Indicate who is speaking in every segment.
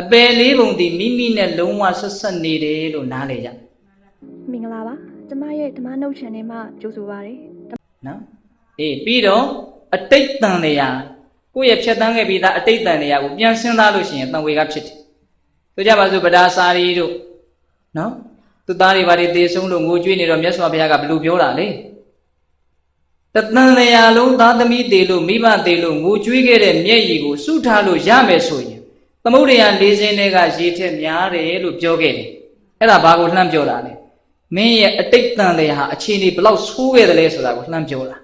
Speaker 1: အပယ်လေးပုံဒီမိမိနဲ့လုံးဝဆက်ဆက်နေတယ်လို့နားလေကြ
Speaker 2: မင်္ဂလာပါကျမရဲ့ဓမ္မနှုတ် channel မှာကြိုဆိုပါရစေ
Speaker 1: နော်အေးပြီးတော့အတိတ်တန်တရားကိုယ့်ရဲ့ဖြတ်တန်းခဲ့ပြီးသားအတိတ်တန်တရားကိုပြန်စဉ်းစားလို့ရှိရင်တန်ဝေကဖြစ်တယ်ဆိုကြပါစို့ဗဒါစာရီတို့နော်သူသားတွေဘာတွေသေဆုံးလို့ငိုကြွေးနေတော့မြတ်စွာဘုရားကဘယ်လိုပြောတာလဲတသံတရားလုံးသားသမီးသေးလို့မိဘသေးလို့ငိုကြွေးခဲ့တဲ့မျက်ရည်ကိုစုထားလို့ရမယ်ဆိုရင် သမုဒ္ဒရာ၄စင်းတွေကရေထက်များတယ်လို့ပြောခဲ့တယ်အဲ့ဒါဘာကိုလှမ်းပြောတာလဲမင်းရဲ့အတိတ်တန်တရားဟာအခြေအနေဘလောက်ဆိုးခဲ့တယ်လဲဆိုတာကိုလှမ်းပြောတာ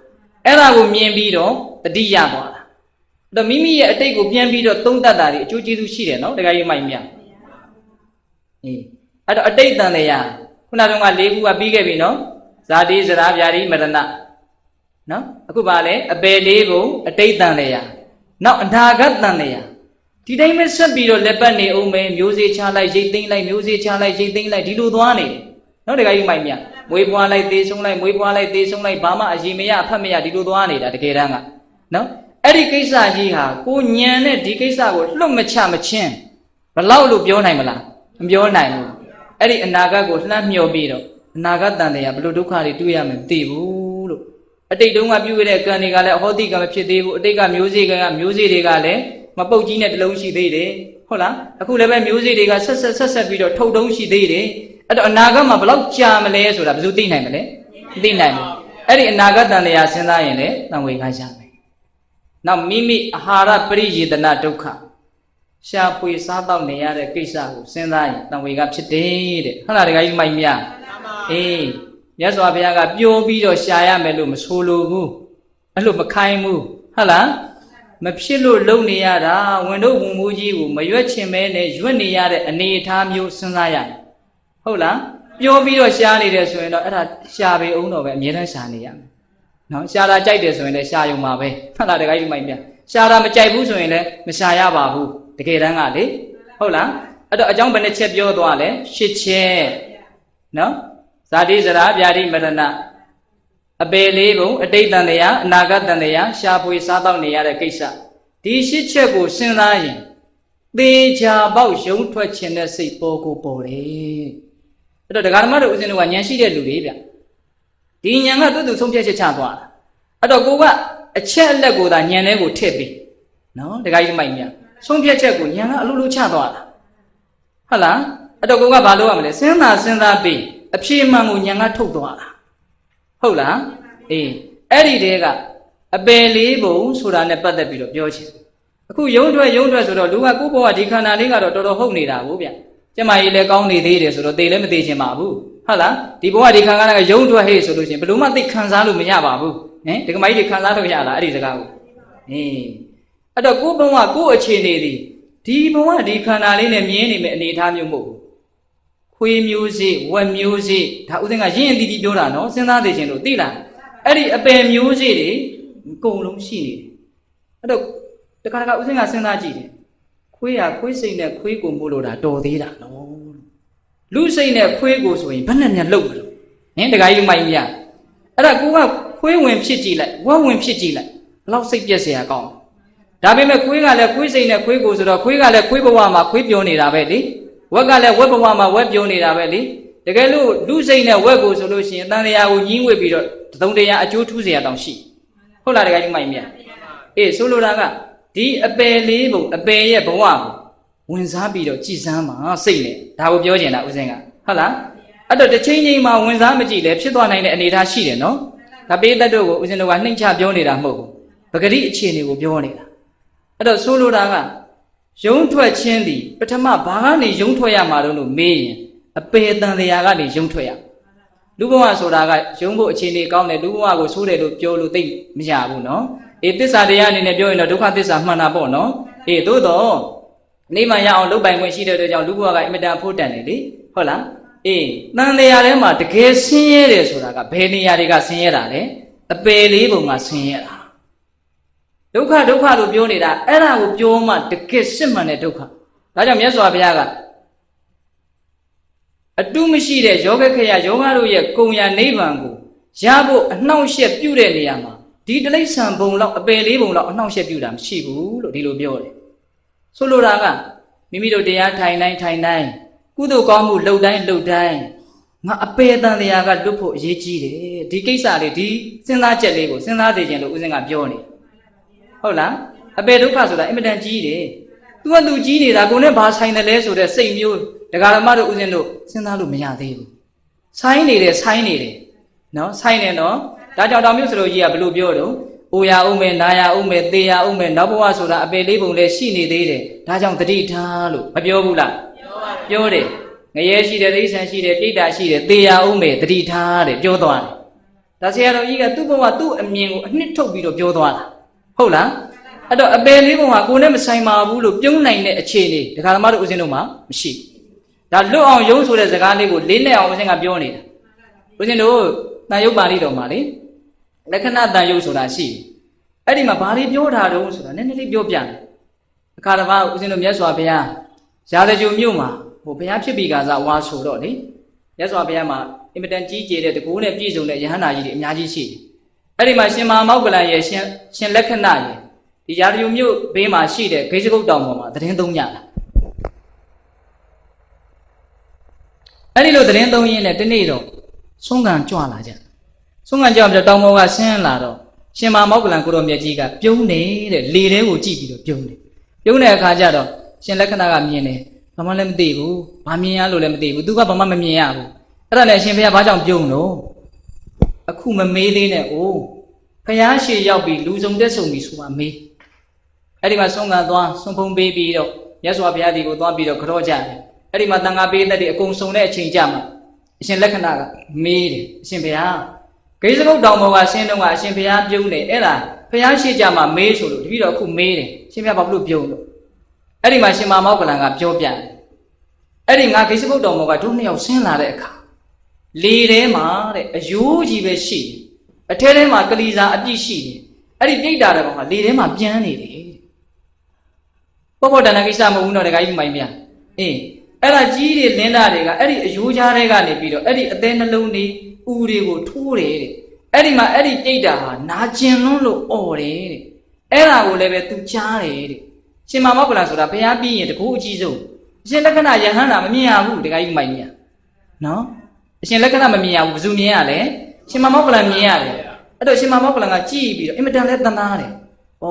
Speaker 1: အဲ့ဒါကိုမြင်ပြီးတော့တတိယသွားတာအဲ့တော့မိမိရဲ့အတိတ်ကိုပြန်ပြီးတော့သုံးသပ်တာဒီအကျိုးကျေးဇူးရှိတယ်နော်တခါကြီးမိုက်မြတ်အေးအဲ့တော့အတိတ်တန်တရားခုနကတော့၄ခုကပြီးခဲ့ပြီနော်ဇာတိဇရာဗျာတိမရဏနော်အခုပါလေအပယ်လေးပုံအတိတ်တန်တရားနောက်အနာဂတ်တန်တရား ဒီတိုင်းပဲဆက်ပြီးတော့လက်ပတ်နေအောင်မယ်မျိုးစေ့ချလိုက်ရိတ်သိမ့်လိုက်မျိုးစေ့ချလိုက်ရိတ်သိမ့်လိုက်ဒီလိုသွားနေတယ်နော်တခါကြီးမိုက်မြတ်မွေးဖွားလိုက်သေးဆုံးလိုက်မွေးဖွားလိုက်သေးဆုံးလိုက်ဘာမှအရင်မရအဖတ်မရဒီလိုသွားနေတာတကယ်တမ်းကနော်အဲ့ဒီကိစ္စကြီးဟာကိုညံတဲ့ဒီကိစ္စကိုလွတ်မချမချင်းဘလောက်လို့ပြောနိုင်မလားမပြောနိုင်ဘူးအဲ့ဒီအနာဂတ်ကိုလှမ်းမျှော်ပြီးတော့အနာဂတ်တန်တရားဘလို့ဒုက္ခတွေတွေ့ရမယ်မသိဘူးလို့အတိတ်တုန်းကပြုခဲ့တဲ့ကံတွေကလည်းအဟောတိကံမဖြစ်သေးဘူးအတိတ်ကမျိုးစေ့ကံကမျိုးစေ့တွေကလည်း မပုတ်ကြီးနဲ့တလုံးရှိသေးတယ်ဟုတ်လားအခုလည်းပဲမျိုးစေ့တွေကဆက်ဆက်ဆက်ဆက်ပြီးတော့ထုတ်တုံးရှိသေးတယ်အဲ့တော့အနာဂတ်မှာဘလောက်ကြာမလဲဆိုတာဘယ်သူသိနိုင်မလဲမသိနိုင်ဘူးအဲ့ဒီအနာဂတ်တန်တရားစဉ်းစားရင်လည်းတန်ဝေခါရမယ်နောက်မိမိအာဟာရပရိယေတနာဒုက္ခရှားပွေစားတော့နေရတဲ့ကိစ္စကိုစဉ်းစားရင်တန်ဝေကဖြစ်တယ်တဲ့ဟုတ်လားတခါကြီးမိုက်မြအေးမြတ်စွာဘုရားကပျော်ပြီးတော့ရှာရမယ်လို့မဆိုလိုဘူးအဲ့လိုမခိုင်းဘူးဟုတ်လား မဖြစ်လို့လုံနေရတာဝင်တို့ဝင်မှုကြီးကိုမရွက်ချင်မဲနဲ့ရွက်နေရတဲ့အနေအထားမျိုးစဉ်းစားရတယ်ဟုတ်လားပြောပြီးတော့ရှားနေတယ်ဆိုရင်တော့အဲ့ဒါရှားပေအောင်တော့ပဲအမြဲတမ်းရှားနေရမယ်နော်ရှားတာကြိုက်တယ်ဆိုရင်လည်းရှားရုံပါပဲဟုတ်လားတခါကြီးမိုက်မြရှားတာမကြိုက်ဘူးဆိုရင်လည်းမရှားရပါဘူးတကယ်တမ်းကလေဟုတ်လားအဲ့တော့အကြောင်းဘယ်နှချက်ပြောသွားလဲရှစ်ချက်နော်ဇာတိဇရာဗျာတိမရဏ အပေလေးပုံအတိတ်တန်တရားအနာဂတ်တန်တရားရှားပွေစားတော့နေရတဲ့ကိစ္စဒီရှစ်ချက်ကိုစဉ်းစားရင်သေချာပေါက်ရုံထွက်ခြင်းတဲ့စိတ်ပေါ်ကိုပေါ်တယ်အဲ့တော့ဒကာဓမ္မတို့ဦးဇင်းတို့ကဉာဏ်ရှိတဲ့လူတွေဗျဒီဉာဏ်ကသူ့သူဆုံးဖြတ်ချက်ချသွားတာအဲ့တော့ကိုကအချက်အလက်ကိုသာဉာဏ်ထဲကိုထည့်ပြီးနော်ဒကာကြီးမိုက်မြဆုံးဖြတ်ချက်ကိုဉာဏ်ကအလိုလိုချသွားတာဟုတ်လားအဲ့တော့ကိုကဘာလုပ်ရမလဲစဉ်းစားစဉ်းစားပြီးအဖြေမှန်ကိုဉာဏ်ကထုတ်သွားတာ ဟုတ်လားအေးအဲ့ဒီတဲကအပယ်လေးပုံဆိုတာနဲ့ပတ်သက်ပြီးတော့ပြောချင်တယ်အခုယုံထွက်ယုံထွက်ဆိုတော့လူကကိုယ့်ဘဝဒီခန္ဓာလေးကတော့တော်တော်ဟုတ်နေတာကိုဗျကျမကြီးလည်းကောင်းနေသေးတယ်ဆိုတော့သေလည်းမသေးချင်ပါဘူးဟုတ်လားဒီဘဝဒီခန္ဓာကယုံထွက်ဟေ့ဆိုလို့ရှိရင်ဘယ်လို့မှသိခံစားလို့မရပါဘူးဟင်ဒီကမကြီးတွေခံစားလို့ရလားအဲ့ဒီစကားကိုဟင်းအဲ့တော့ကိုယ့်ဘဝကိုယ့်အခြေအနေဒီဒီဘဝဒီခန္ဓာလေးနဲ့မြင်နေမယ့်အနေအထားမျိုးမဟုတ်ဘူး ခွေးမျိုးစေ့ဝက်မျိုးစေ့ဒါဥစဉ်ကရင်းရင်တီးတီးပြောတာနော်စဉ်းစားသိခြင်းလို့သိလားအဲ့ဒီအပယ်မျိုးစေ့တွေအကုန်လုံးရှိနေတယ်အဲ့တော့တခါတခါဥစဉ်ကစဉ်းစားကြည့်တယ်ခွေးရခွေးစိတ်နဲ့ခွေးကိုမို့လို့တာတော်သေးတာနော်လူစိတ်နဲ့ခွေးကိုဆိုရင်ဘယ်နဲ့များလှုပ်မလို့ဟင်တခါကြီးမိုက်မြအဲ့ဒါကိုကခွေးဝင်ဖြစ်ကြည့်လိုက်ဝက်ဝင်ဖြစ်ကြည့်လိုက်ဘလောက်စိတ်ပြက်เสียကောင်းဒါပေမဲ့ခွေးကလည်းခွေးစိတ်နဲ့ခွေးကိုဆိုတော့ခွေးကလည်းခွေးဘဝမှာခွေးပြောနေတာပဲလေ ဝက်ကလည်းဝက်ဘဝမှာဝက်ပြုံးနေတာပဲလေတကယ်လို့လူစိတ်နဲ့ဝက်ကိုဆိုလို့ရှိရင်တန်တရားကိုညှင်းဝစ်ပြီးတော့သုံးတရားအကျိုးထူးစရာတောင်ရှိဟုတ်လားတကယ်ကြီးမိုင်မြတ်အေးဆိုလိုတာကဒီအပယ်လေးပုံအပယ်ရဲ့ဘဝကိုဝင်စားပြီးတော့ကြည်စမ်းပါစိတ်နဲ့ဒါကိုပြောချင်တာဦးစင်ကဟုတ်လားအဲ့တော့တစ်ချိန်ချိန်မှာဝင်စားမကြည့်လဲဖြစ်သွားနိုင်တဲ့အနေအထားရှိတယ်နော်ဒါပေးတတ်တို့ကိုဦးစင်တို့ကနှိမ့်ချပြောနေတာမဟုတ်ဘူးပဂတိအခြေအနေကိုပြောနေတာအဲ့တော့ဆိုလိုတာက ယုံထွက်ခြင်းသည်ပထမဘာကနေယုံထွက်ရမှာတော့လို့မေးရင်အပေတန်တရားကနေယုံထွက်ရလူဘဝဆိုတာကယုံဖို့အခြေအနေကောင်းတယ်လူဘဝကိုဆိုးတယ်လို့ပြောလို့သိမရဘူးနော်အေးသစ္စာတရားအနေနဲ့ပြောရင်တော့ဒုက္ခသစ္စာမှန်တာပေါ့နော်အေးသို့တော့နေမှရအောင်လုတ်ပိုင်ခွင့်ရှိတဲ့အတွက်ကြောင့်လူဘဝကအင်မတန်ဖို့တန်တယ်လေဟုတ်လားအေးတန်တရားထဲမှာတကယ်ဆင်းရဲတယ်ဆိုတာကဘယ်နေရာတွေကဆင်းရဲတာလဲအပယ်လေးပုံကဆင်းရဲတာ ဒုက္ခဒုက္ခလို့ပြောနေတာအဲ့ဒါကိုပြောမှတကယ်စစ်မှန်တဲ့ဒုက္ခဒါကြောင့်မြတ်စွာဘုရားကအတုမရှိတဲ့ယောဂခရယောဂတို့ရဲ့ကုံရနိဗ္ဗာန်ကိုရဖို့အနှောင့်အယှက်ပြုတဲ့နေရာမှာဒီတိရစ္ဆာန်ဘုံလောက်အပယ်လေးဘုံလောက်အနှောင့်အယှက်ပြုတာမရှိဘူးလို့ဒီလိုပြောတယ်ဆိုလိုတာကမိမိတို့တရားထိုင်တိုင်းထိုင်တိုင်းကုသိုလ်ကောင်းမှုလှုပ်တိုင်းလှုပ်တိုင်းငါအပေတန်တရားကလွတ်ဖို့အရေးကြီးတယ်ဒီကိစ္စလေးဒီစဉ်းစားချက်လေးကိုစဉ်းစားသိခြင်းလို့ဦးဇင်းကပြောနေ ဟုတ်လားအပေဒုက္ခဆိုတာအင်မတန်ကြီးတယ်သူကသူကြီးနေတာကိုနဲ့ဘာဆိုင်တယ်လဲဆိုတဲ့စိတ်မျိုးဒကာရမတို့ဦးဇင်းတို့စဉ်းစားလို့မရသေးဘူးဆိုင်နေတယ်ဆိုင်နေတယ်နော်ဆိုင်နေနော်ဒါကြောင့်တောင်မြို့စလို့ကြီးကဘလို့ပြောတော့အိုရအောင်မယ်နာရအောင်မယ်သေရအောင်မယ်နောက်ဘဝဆိုတာအပေလေးပုံလေးရှိနေသေးတယ်ဒါကြောင့်တတိထားလို့မပြောဘူးလားပြောတယ်ငရဲရှိတယ်သိဆန်ရှိတယ်ပြိတ္တာရှိတယ်သေရအောင်မယ်တတိထားတယ်ပြောသွားတယ်ဒါဆရာတော်ကြီးကသူ့ဘဝသူ့အမြင်ကိုအနှစ်ထုတ်ပြီးတော့ပြောသွားတာ ဟုတ်လားအဲ့တော့အပေလေးပုံကကိုယ်နဲ့မဆိုင်ပါဘူးလို့ပြုံးနိုင်တဲ့အခြေအနေဒကာသမားတို့ဦးဇင်းတို့မှာမရှိဘူးဒါလွတ်အောင်ယုံဆိုတဲ့စကားလေးကိုလေးနဲ့အောင်ဦးဇင်းကပြောနေတာဦးဇင်းတို့တန်ရုပ်ပါဠိတော်မှာလေလက္ခဏာတန်ရုပ်ဆိုတာရှိတယ်အဲ့ဒီမှာဘာလေးပြောတာတုံးဆိုတာနည်းနည်းလေးပြောပြတယ်အခါတစ်ပါးဦးဇင်းတို့မြတ်စွာဘုရားရာဇဂျုံမြို့မှာဟိုဘုရားဖြစ်ပြီးကစားဝါဆိုတော့လေမြတ်စွာဘုရားမှာအင်မတန်ကြီးကျယ်တဲ့တကူနဲ့ပြည့်စုံတဲ့ယဟန္တာကြီးတွေအများကြီးရှိတယ် အဲ့ဒီမှာရှင်မမောက္ကလန်ရဲ့ရှင်ရှင်လက္ခဏာရဲ့ဒီရာဇဂျုံမြို့ဘေးမှာရှိတဲ့ဂိဇဂုတ်တောင်ပေါ်မှာသတင်းသုံးကြတာအဲ့ဒီလိုသတင်းသုံးရင်းနဲ့တနေ့တော့ဆုံးခံကြွလာကြဆုံးခံကြွပြီးတော့တောင်ပေါ်ကဆင်းလာတော့ရှင်မမောက္ကလန်ကိုရောမြတ်ကြီးကပြုံးနေတဲ့လေထဲကိုကြည့်ပြီးတော့ပြုံးတယ်ပြုံးတဲ့အခါကျတော့ရှင်လက္ခဏာကမြင်တယ်ဘာမှလည်းမသိဘူးဘာမြင်ရလို့လည်းမသိဘူးသူကဘာမှမမြင်ရဘူးအဲ့ဒါနဲ့ရှင်ဘုရားဘာကြောင့်ပြုံးလို့ အခုမမေးသေးနဲ့အိုးဖယားရှေရောက်ပြီးလူစုံတက်ဆုံပြီးဆိုမှမေးအဲ့ဒီမှာဆုံးခံသွားဆုံးဖုံးပေးပြီးတော့မြတ်စွာဘုရားဒီကိုသွားပြီးတော့ကြောကြတယ်အဲ့ဒီမှာတန်ခါပေးတဲ့တွေအကုန်စုံတဲ့အချိန်ကြမှာအရှင်လက္ခဏာကမေးတယ်အရှင်ဘုရားဂိဇဂုတ်တောင်ပေါ်ကဆင်းတော့ကအရှင်ဘုရားပြုံးတယ်အဲ့ဒါဘုရားရှိကြမှာမေးဆိုလို့တပည့်တော်အခုမေးတယ်ရှင်ဘုရားဘာလို့ပြုံးလို့အဲ့ဒီမှာရှင်မာမောက္ကလန်ကပြောပြတယ်အဲ့ဒီငါဂိဇဂုတ်တောင်ပေါ်ကတို့နှစ်ယောက်ဆင်းလာတဲ့အခါ လေထဲမှာတဲ့အယိုးကြီးပဲရှိတယ်အထဲထဲမှာကလီစာအပြည့်ရှိတယ်အဲ့ဒီပြိတ္တာတဲ့ကောင်ကလေထဲမှာပြန်နေတယ်ပေါ့ပေါ့တန်တန်ကိစ္စမဟုတ်ဘူးတော့တခါကြီးမိုင်းပြန်အေးအဲ့ဒါကြီးတွေလင်းတာတွေကအဲ့ဒီအယိုးကြားတွေကနေပြီးတော့အဲ့ဒီအသေးနှလုံးတွေဥတွေကိုထိုးတယ်တဲ့အဲ့ဒီမှာအဲ့ဒီပြိတ္တာဟာနာကျင်လွန်းလို့អော်တယ်တဲ့အဲ့ဒါကိုလည်းပဲသူကြားတယ်တဲ့ရှင်မာမောက္ကလဆိုတာဘုရားပြီးရင်တကူအကြီးဆုံးအရှင်လက္ခဏာယဟန္တာမမြင်ရဘူးတခါကြီးမိုင်းပြန်နော် အရှင်လက္ခဏာမမြင်ရဘူးဘယ်သူမြင်ရလဲရှင်မာမောက္ကလမြင်ရတယ်အဲ့တော့ရှင်မာမောက္ကလကကြည့်ပြီးတော့အင်မတန်လဲသနာတယ်ဩ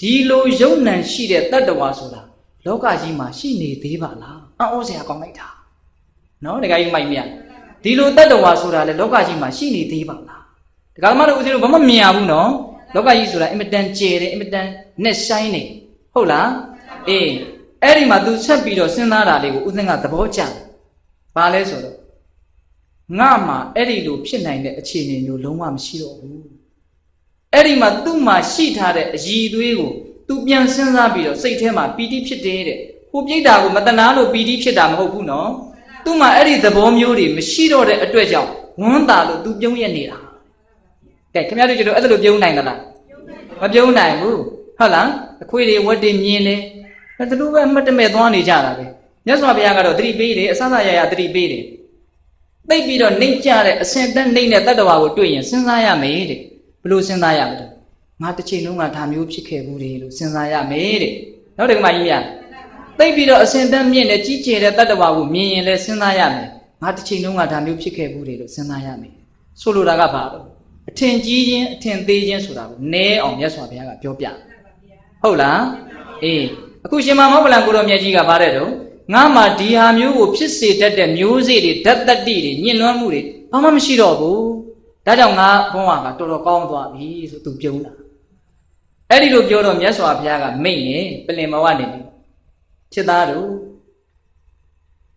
Speaker 1: ဒီလိုယုံနံရှိတဲ့တတ္တဝါဆိုတာလောကကြီးမှာရှိနေသေးပါလားအံ့ဩစရာကောင်းလိုက်တာနော်တခါကြီးမိုက်မြဒီလိုတတ္တဝါဆိုတာလေလောကကြီးမှာရှိနေသေးပါလားတခါမှတော့ဦးဇင်းတို့ဘာမှမြင်ရဘူးနော်လောကကြီးဆိုတာအင်မတန်ကျယ်တယ်အင်မတန်နဲ့ဆိုင်နေဟုတ်လားအေးအဲ့ဒီမှာ तू ဆက်ပြီးတော့စဉ်းစားတာလေးကိုဦးဇင်းကသဘောကျတယ်ဘာလဲဆိုတော့ ငါမှာအဲ့ဒီလိုဖြစ်နိုင်တဲ့အခြေအနေမျိုးလုံးဝမရှိတော့ဘူးအဲ့ဒီမှာသူ့မှာရှိထားတဲ့အည်သွေးကိုသူပြန်စဉ်းစားပြီးတော့စိတ်ထဲမှာပီတိဖြစ်တယ်တဲ့ဟိုပြိတ္တာကိုမတနာလို့ပီတိဖြစ်တာမဟုတ်ဘူးနော်သူ့မှာအဲ့ဒီသဘောမျိုးတွေမရှိတော့တဲ့အတွက်ကြောင့်ဝမ်းသာလို့သူပြုံးရက်နေတာကဲခင်ဗျားတို့ကျတော့အဲ့ဒါလိုပြုံးနိုင်သလားမပြုံးနိုင်ဘူးဟုတ်လားအခွေတွေဝတ်တွေမြင်တယ်ဒါတို့ပဲအမှတ်တမဲ့သွားနေကြတာပဲမြတ်စွာဘုရားကတော့တတိပေးတယ်အဆဆရရတတိပေးတယ် သိပ်ပြီးတော့နှိမ့်ကြတဲ့အစင်တက်နှိမ့်တဲ့တတ္တဝါကိုတွေ့ရင်စဉ်းစားရမယ်တဲ့ဘယ်လိုစဉ်းစားရမလဲငါတစ်ချိန်လုံးကဒါမျိုးဖြစ်ခဲ့ဘူးလေလို့စဉ်းစားရမယ်တဲ့နောက်တစ်ခါကြီးများသိပ်ပြီးတော့အစင်တက်မြင့်တဲ့ကြီးကျယ်တဲ့တတ္တဝါကိုမြင်ရင်လည်းစဉ်းစားရမယ်ငါတစ်ချိန်လုံးကဒါမျိုးဖြစ်ခဲ့ဘူးလေလို့စဉ်းစားရမယ်ဆိုလိုတာကဘာလို့အထင်ကြီးခြင်းအထင်သေးခြင်းဆိုတာကိုနည်းအောင်မြတ်စွာဘုရားကပြောပြဟုတ်လားအေးအခုရှင်မမောကလန်ကိုတော်မြတ်ကြီးကဗါတဲ့တော့ ငါမှဒီဟာမျိုးကိုဖြစ်စေတတ်တဲ့မျိုးစေ့တွေဓာတ်တတ္တိတွေညှဉ်းလွှမ်းမှုတွေဘာမှမရှိတော့ဘူးဒါကြောင့်ငါဘုန်းကတော်တော်ကောင်းသွားပြီဆိုသူပြုံးတာအဲ့ဒီလိုပြောတော့မြတ်စွာဘုရားကမိတ်နေပလင်မဝနေပြီချစ်သားတို့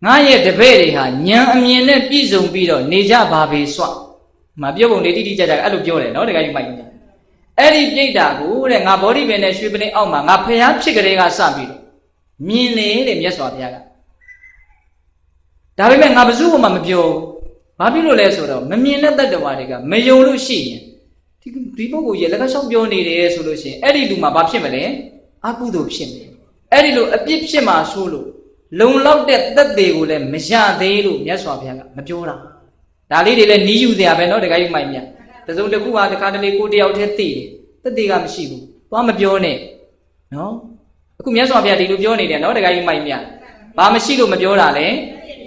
Speaker 1: ငါရဲ့တပည့်တွေဟာဉာဏ်အမြင်နဲ့ပြည့်စုံပြီးတော့နေကြပါပေစွမပြောပုံနေတိတိကျကျအဲ့လိုပြောတယ်နော်တခါကြီးမိုက်နေအဲ့ဒီပြိတ္တာကိုတဲ့ငါဘောဓိပင်နဲ့ရွှေပလင်အောက်မှာငါဖျားဖြစ်ကလေးကစပြီးတော့ မြင်လေတဲ့မြတ်စွာဘုရားကဒါပေမဲ့ငါဘယ်သူမှမပြောဘာဖြစ်လို့လဲဆိုတော့မမြင်တဲ့တတ္တဝါတွေကမယုံလို့ရှိရင်ဒီဒီပုဂ္ဂိုလ်ရဲ့လက်ကလျှောက်ပြောနေတယ်ဆိုလို့ရှိရင်အဲ့ဒီလူမှာဘာဖြစ်မလဲအကုသိုလ်ဖြစ်မယ်အဲ့ဒီလိုအပြစ်ဖြစ်မှာဆိုလို့လုံလောက်တဲ့သက်သေးကိုလည်းမရသေးလို့မြတ်စွာဘုရားကမပြောတာဒါလေးတွေလည်းနီးယူစရာပဲเนาะတခါကြီးမိုင်မြတ်တစုံတစ်ခုဟာတခါတလေကိုတယောက်တည်းသိတယ်သက်သေးကမရှိဘူးသွားမပြောနဲ့เนาะ အခုမြတ်စွာဘုရားဒီလိုပြောနေတယ်နော်တခါကြီးမိုက်မြဘာမရှိလို့မပြောတာလဲ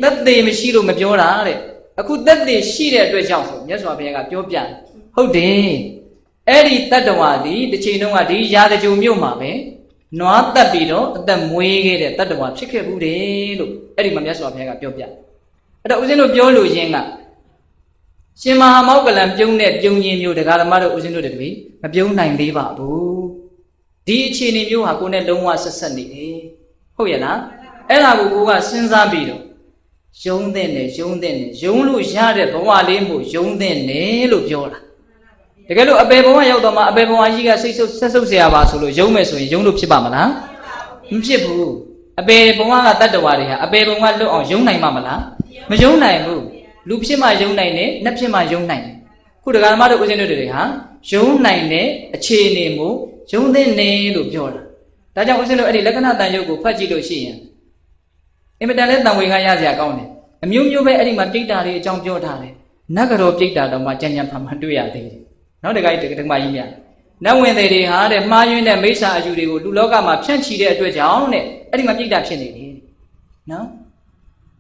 Speaker 1: သက်သေမရှိလို့မပြောတာတဲ့အခုသက်သေရှိတဲ့အတွက်ကြောင့်ဆိုမြတ်စွာဘုရားကပြောပြတယ်ဟုတ်တယ်အဲ့ဒီတတ္တဝါဒီတစ်ချိန်တုန်းကဒီရာဇကြုံမြို့မှာပဲနွားတက်ပြီးတော့အသက်မွေးခဲ့တဲ့တတ္တဝါဖြစ်ခဲ့ဘူးတယ်လို့အဲ့ဒီမှာမြတ်စွာဘုရားကပြောပြတယ်အဲ့တော့ဦးဇင်းတို့ပြောလို့ရင်းကရှင်မဟာမောက္ကလံပြုံးတဲ့ပြုံးခြင်းမျိုးတရားဓမ္မတို့ဦးဇင်းတို့တွေမပြုံးနိုင်သေးပါဘူး ဒီအခြေအနေမျိုးဟာကိုယ်နဲ့လုံးဝဆက်ဆက်နေတယ်ဟုတ်ရဲ့လားအဲ့ဒါကိုကိုကစဉ်းစားပြီးတော့ယုံတဲ့နဲ့ယုံတဲ့နဲ့ယုံလို့ရတဲ့ဘဝလေးမှုယုံတဲ့နဲ့လို့ပြောတာတကယ်လို့အပေဘဝရောက်တော့မှအပေဘဝကြီးကစိတ်ဆုပ်ဆက်ဆုပ်เสียပါဆိုလို့ယုံမယ်ဆိုရင်ယုံလို့ဖြစ်ပါမလားမဖြစ်ဘူးအပေဘဝကတတ္တဝါတွေဟာအပေဘဝလွတ်အောင်ယုံနိုင်မှာမလားမယုံနိုင်ဘူးလူဖြစ်မှယုံနိုင်တယ်နတ်ဖြစ်မှယုံနိုင်တယ်ခုဒကာသမားတို့ဦးဇင်းတို့တွေဟာယုံနိုင်တဲ့အခြေအနေမျိုး ယုံတဲ့နေလို့ပြောတာဒါကြောင့်ဦးဇင်းတို့အဲ့ဒီလက္ခဏာတန်ရုပ်ကိုဖတ်ကြည့်လို့ရှိရင်အင်မတန်လဲတန်ဝေကရစရာကောင်းတယ်အမျိုးမျိုးပဲအဲ့ဒီမှာပြိတ္တာတွေအကြောင်းပြောထားတယ်နတ်ကတော်ပြိတ္တာတော့မှကြံ့ကြံ့ဖန်ဖန်တွေ့ရသေးတယ်နော်တခါကြီးတခါကြီးမြတ်နတ်ဝင်တွေတွေဟာတဲ့မှားယွင်းတဲ့မိစ္ဆာအယူတွေကိုလူလောကမှာဖြန့်ချီတဲ့အတွက်ကြောင့်တဲ့အဲ့ဒီမှာပြိတ္တာဖြစ်နေတယ်နော်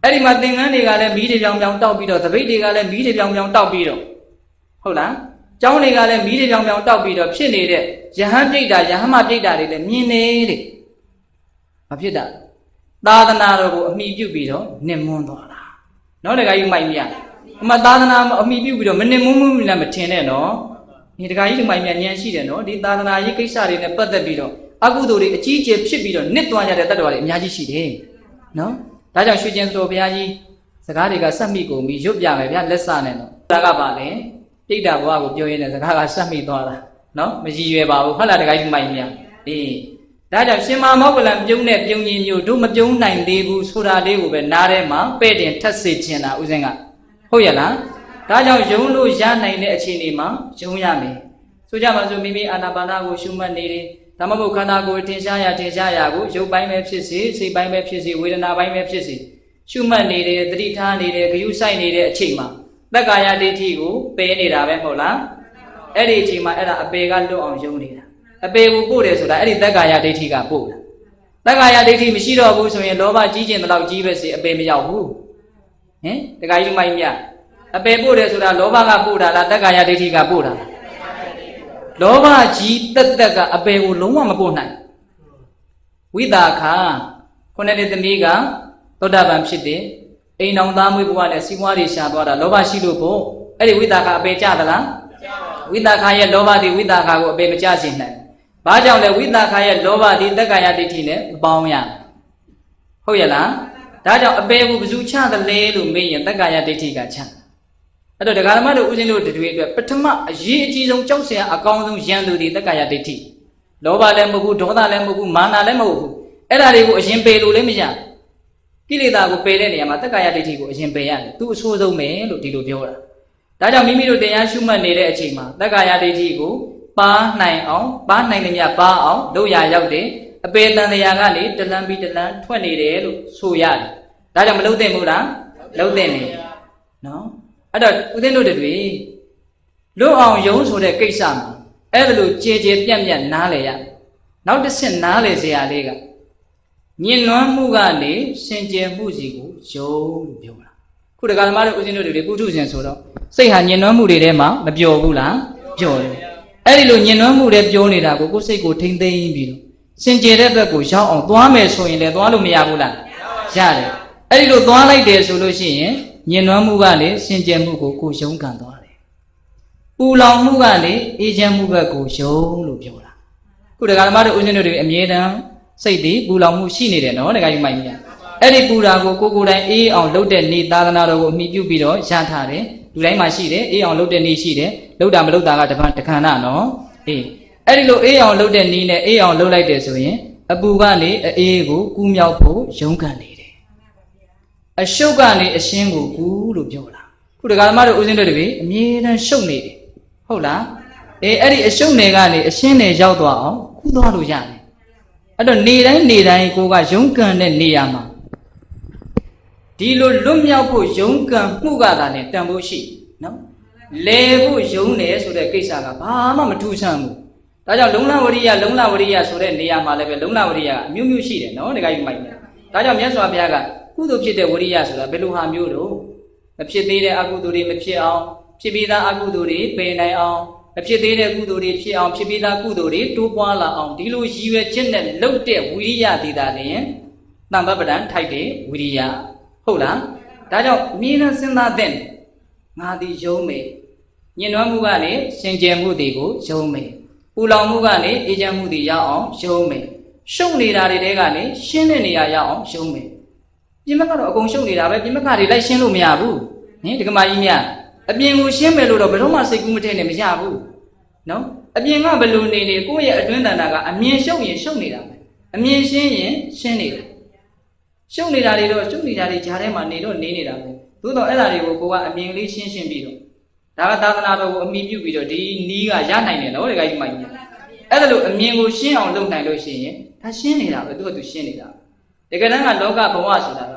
Speaker 1: အဲ့ဒီမှာသင်္ကန်းတွေကလည်းမီးတွေပြောင်ပြောင်တောက်ပြီးတော့သပိတ်တွေကလည်းမီးတွေပြောင်ပြောင်တောက်ပြီးတော့ဟုတ်လား ကျောင်းတွေကလည်းမီးတွေပြောင်ပြောင်တောက်ပြီးတော့ဖြစ်နေတဲ့ယဟန်ပြိတ္တာယဟမပြိတ္တာတွေလည်းမြင်နေတဲ့မဖြစ်တာသာသနာတော်ကိုအမိပြုပြီးတော့နစ်မွန်းသွားတာနော်တခါကြီးမိုက်မြအမသာသနာအမိပြုပြီးတော့မနစ်မွန်းမှုလည်းမထင်နဲ့နော်ဒီတခါကြီးမိုက်မြဉာဏ်ရှိတယ်နော်ဒီသာသနာရေးကိစ္စတွေနဲ့ပတ်သက်ပြီးတော့အကုသိုလ်တွေအကြီးအကျယ်ဖြစ်ပြီးတော့နစ်သွားကြတဲ့တတ္တဝါတွေအများကြီးရှိတယ်နော်ဒါကြောင့်ရွှေကျင်တော်ဘုရားကြီးစကားတွေကစက်မိကုန်ပြီးရွတ်ပြမယ်ဗျလက်စနဲ့တော့ဒါကပါလေ ပြိတ္တာဘဝကိုပြောရင်းနဲ့စကားကစက်မိသွားတာနော်မရည်ရွယ်ပါဘူးဟုတ်လားတခါကြီးမိုက်မြအေးဒါကြောင့်ရှင်မမောကလံပြုံးတဲ့ပြုံးကြီးမျိုးတို့မပြုံးနိုင်သေးဘူးဆိုတာလေးကိုပဲနားထဲမှာပဲ့တင်ထက်စေခြင်းတာဥစဉ်ကဟုတ်ရဲ့လားဒါကြောင့်ယုံလို့ရနိုင်တဲ့အခြေအနေမှာယုံရမယ်ဆိုကြပါစို့မိမိအာနာပါနာကိုရှုမှတ်နေတယ်ဓမ္မဘုခန္ဓာကိုယ်ထင်ရှားရထင်ရှားရကိုရုပ်ပိုင်းပဲဖြစ်စေစိတ်ပိုင်းပဲဖြစ်စေဝေဒနာပိုင်းပဲဖြစ်စေရှုမှတ်နေတယ်သတိထားနေတယ်ဂယုစိုက်နေတဲ့အချိန်မှာ တက္ကာယဒိဋ္ဌိကိုပယ်နေတာပဲမဟုတ်လားအဲ့ဒီအချိန်မှာအဲ့ဒါအပေကလွတ်အောင်ယုံနေတာအပေကိုပို့တယ်ဆိုတာအဲ့ဒီတက္ကာယဒိဋ္ဌိကပို့တာတက္ကာယဒိဋ္ဌိမရှိတော့ဘူးဆိုရင်လောဘကြီးကျင်တဲ့လောက်ကြီးပဲစေအပေမရောက်ဘူးဟင်တက္ကာယမိုင်းမြအပေပို့တယ်ဆိုတာလောဘကပို့တာလားတက္ကာယဒိဋ္ဌိကပို့တာလားလောဘကြီးတက်တက်ကအပေကိုလုံးဝမပို့နိုင်ဝိတာခာခုနှစ်နှစ်သမီးကသောတာပန်ဖြစ်တယ် အိမ်အောင်သားမွေးဘဝနဲ့စီးပွားတွေရှာသွားတာလောဘရှိလို့ပေါ့အဲ့ဒီဝိတာခအပေကြသလားဝိတာခရဲ့လောဘသည်ဝိတာခကိုအပေမကြစေနိုင်ဘာကြောင့်လဲဝိတာခရဲ့လောဘသည်တက္ကာယဒိဋ္ဌိနဲ့မပေါင်းရဟုတ်ရဲ့လားဒါကြောင့်အပေကိုဘယ်သူချသလဲလို့မေးရင်တက္ကာယဒိဋ္ဌိကချအဲ့တော့ဒကာဓမ္မတို့ဦးဇင်းတို့တွေအတွက်ပထမအရေးအကြီးဆုံးကြောက်စရာအကောင်းဆုံးယန္တုဒီတက္ကာယဒိဋ္ဌိလောဘလည်းမဟုတ်ဘူးဒေါသလည်းမဟုတ်ဘူးမာနလည်းမဟုတ်ဘူးအဲ့ဒါတွေကိုအရင်ပယ်လို့လည်းမရ ကိလေသာကိုပယ်တဲ့နေရာမှာတက္ကာယဒိဋ္ဌိကိုအရင်ပယ်ရတယ်သူအဆိုးဆုံးပဲလို့ဒီလိုပြောတာဒါကြောင့်မိမိတို့တရားရှုမှတ်နေတဲ့အချိန်မှာတက္ကာယဒိဋ္ဌိကိုပါနိုင်အောင်ပါနိုင်တယ်မြပါအောင်လုပ်ရရောက်တယ်အပေတန်တရားကနေတလန်းပြီးတလန်းထွက်နေတယ်လို့ဆိုရတယ်ဒါကြောင့်မလုပ်သင့်ဘူးလားလုပ်သင့်တယ်နော်အဲ့တော့ဦးသိန်းတို့တွေလွတ်အောင်ယုံဆိုတဲ့ကိစ္စမှာအဲ့ဒါလို့ကြည်ကြည်ပြန့်ပြန့်နားလေရနောက်တစ်ဆင့်နားလေစရာလေးက ညင်နွမ်းမှုကနေစင်ကြယ်မှုစီကိုယုံလို့ပြောတာခုတက္ကသမားတို့ဦးဇင်းတို့တွေပုထုဇဉ်ဆိုတော့စိတ်ဟာညင်နွမ်းမှုတွေထဲမှာမပျော်ဘူးလားပျော်တယ်အဲ့ဒီလိုညင်နွမ်းမှုတွေပြောနေတာကိုကိုယ်စိတ်ကိုထိမ့်သိမ်းပြီးတော့စင်ကြယ်တဲ့ဘက်ကိုရောက်အောင်သွားမယ်ဆိုရင်လည်းသွားလို့မရဘူးလားရတယ်အဲ့ဒီလိုသွားလိုက်တယ်ဆိုလို့ရှိရင်ညင်နွမ်းမှုကလေစင်ကြယ်မှုကိုကိုယုံခံသွားတယ်ပူလောင်မှုကလေအေးချမ်းမှုဘက်ကိုယုံလို့ပြောတာခုတက္ကသမားတို့ဦးဇင်းတို့တွေအမြဲတမ်း စိတ်တည်ပူလောင်မှုရှိနေတယ်နော်တက္ကကြီးမိုက်မြတ်အဲ့ဒီပူတာကိုကိုကိုယ်တိုင်အေးအောင်လှုပ်တဲ့နေသာသနာတော်ကိုအမိပြုပြီးတော့ရထားတယ်လူတိုင်းမှာရှိတယ်အေးအောင်လှုပ်တဲ့နေရှိတယ်လှုပ်တာမလှုပ်တာကတပံတခဏနော်အေးအဲ့ဒီလိုအေးအောင်လှုပ်တဲ့နေနဲ့အေးအောင်လှုပ်လိုက်တယ်ဆိုရင်အပူကနေအေးကိုကူးမြောက်ဖို့ရုန်းကန်နေတယ်အရှုပ်ကနေအရှင်းကိုကူးလို့ပြောတာခုတက္ကသမားတို့ဦးဇင်းတို့တွေအမြဲတမ်းရှုပ်နေတယ်ဟုတ်လားအေးအဲ့ဒီအရှုပ်နယ်ကနေအရှင်းနယ်ရောက်သွားအောင်ကူးသွားလို့ရတယ် အဲ့တော့နေတိုင်းနေတိုင်းကိုကရုံးကန်တဲ့နေရာမှာဒီလိုလွတ်မြောက်ဖို့ရုံးကန်မှုကသာနဲ့တန်ဖို့ရှိနော်လဲဖို့ရုံးတယ်ဆိုတဲ့ကိစ္စကဘာမှမထူးဆန်းဘူးဒါကြောင့်လုံလဝရိယလုံလဝရိယဆိုတဲ့နေရာမှာလည်းပဲလုံလဝရိယအမျိုးမျိုးရှိတယ်နော်ဒီကကြီးမိုက်တယ်ဒါကြောင့်မြတ်စွာဘုရားကကုသိုလ်ဖြစ်တဲ့ဝရိယဆိုတာဘယ်လိုဟာမျိုးတော့မဖြစ်သေးတဲ့အကုသိုလ်တွေမဖြစ်အောင်ဖြစ်ပြီးသားအကုသိုလ်တွေပယ်နိုင်အောင် မဖြစ်သေးတဲ့ကုသိုလ်တွေဖြစ်အောင်ဖြစ်ပြီးသားကုသိုလ်တွေတိုးပွားလာအောင်ဒီလိုရည်ရွယ်ချက်နဲ့လုပ်တဲ့ဝိရိယသေးတာလျင်တမ္ပပဒံထိုက်တဲ့ဝိရိယဟုတ်လားဒါကြောင့်အမြဲတမ်းစဉ်းစားတဲ့ငါဒီယုံမယ်ညင်နွမ်းမှုကလည်းရှင်ကျယ်မှုတွေကိုယုံမယ်ပူလောင်မှုကလည်းအေးချမ်းမှုတွေရအောင်ယုံမယ်ရှုပ်နေတာတွေတဲကလည်းရှင်းတဲ့နေရာရအောင်ယုံမယ်ပြင်မကတော့အကုန်ရှုပ်နေတာပဲပြင်မကတွေလိုက်ရှင်းလို့မရဘူးဟင်ဒီကမာကြီးများ အပြင်ကိုရှင်းမယ်လို့တော့ဘယ်တော့မှစိတ်ကူးမထည့်နဲ့မရဘူးနော်အပြင်ကဘယ်လိုနေနေကိုယ့်ရဲ့အတွင်းတဏ္ဍာကအမြင်ရှုပ်ရင်ရှုပ်နေတာပဲအမြင်ရှင်းရင်ရှင်းနေတာရှုပ်နေတာတွေတော့ရှုပ်နေတာတွေကြားထဲမှာနေတော့နေနေတာပဲသို့တော့အဲ့ဒါတွေကိုကိုကအမြင်လေးရှင်းရှင်းပြီးတော့ဒါကသာသနာတော်ကိုအမိပြုပြီးတော့ဒီနီးကရနိုင်တယ်နော်တကယ်ကြီးမိုက်အဲ့ဒါလိုအမြင်ကိုရှင်းအောင်လုပ်နိုင်လို့ရှိရင်ဒါရှင်းနေတာပဲသူကသူရှင်းနေတာတကယ်တမ်းကလောကဘဝဆိုတာက